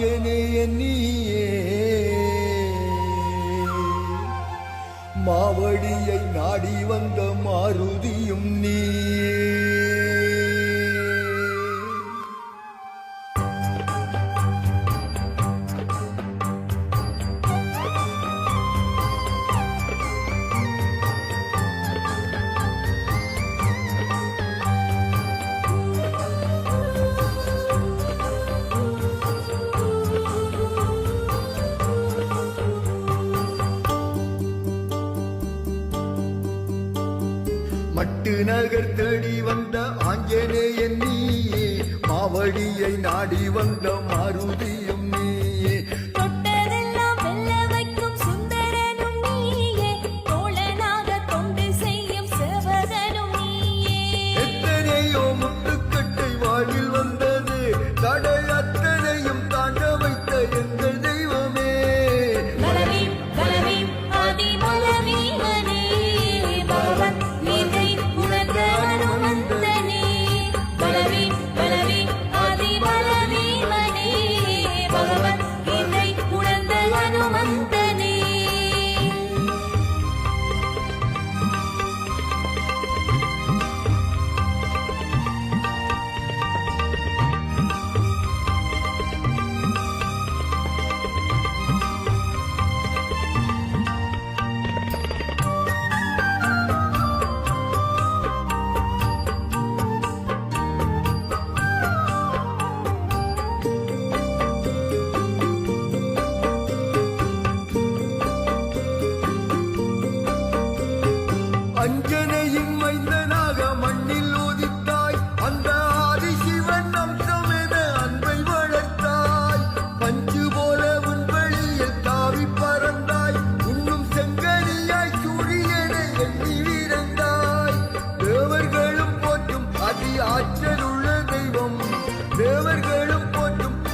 மகனே நீயே மாவடியை நாடி வந்த மாருதி பட்டு நகர் தேடி வந்த ஆஞ்சநேயன் நீயே மாவடியை நாடி வந்த மாருதி.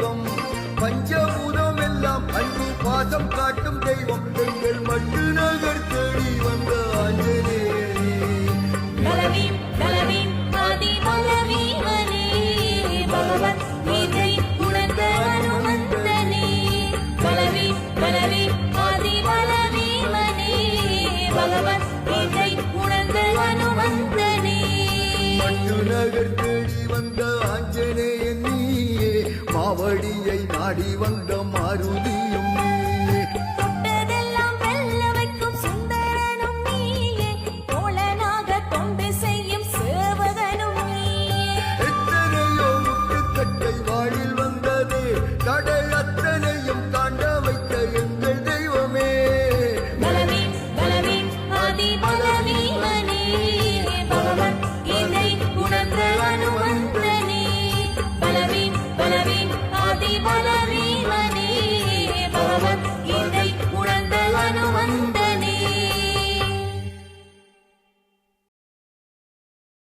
தெய்வம். பஞ்சபூதம் எல்லாம் அன்பு பாசம் காட்டும் தெய்வம். எங்கள் மட்டு நகர் பேர் தேடி வந்த ஆஞ்சனேயன் நீயே மாவடியை நாடி வந்த மாருதியும் நீயே.